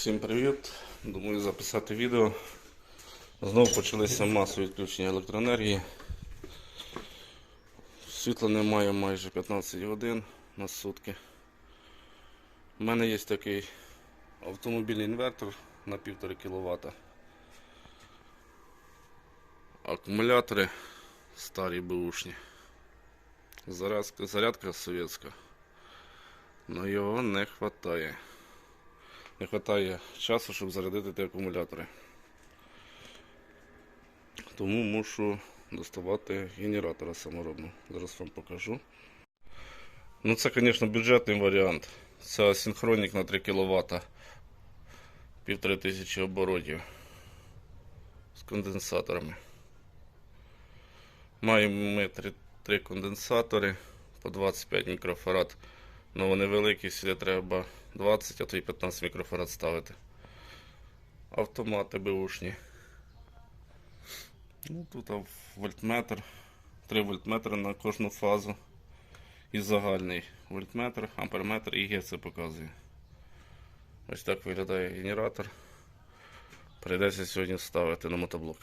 Всім привіт! Думаю записати відео. Знову почалися масові відключення електроенергії. Світла немає майже 15 годин на сутки. У мене є такий автомобільний інвертор на 1,5 кВт. Акумулятори старі бушні. Зарядка, совєтська. Но його не вистачає. Не вистачає часу, щоб зарядити ті акумулятори. Тому мушу доставати генератора саморобного. Зараз вам покажу. Ну це, звісно, бюджетний варіант. Це синхронік на 3 кВт. Півтори тисячі оборотів з конденсаторами. Маємо ми три, три конденсатори по 25 мікрофарад. Ну вони великі, сюди треба 20, а то й 15 мікрофарад ставити. Автомати бушні. Ну, тут вольтметр. 3 вольтметри на кожну фазу. І загальний вольтметр, амперметр і ГЦ показує. Ось так виглядає генератор. Прийдеться сьогодні ставити на мотоблок.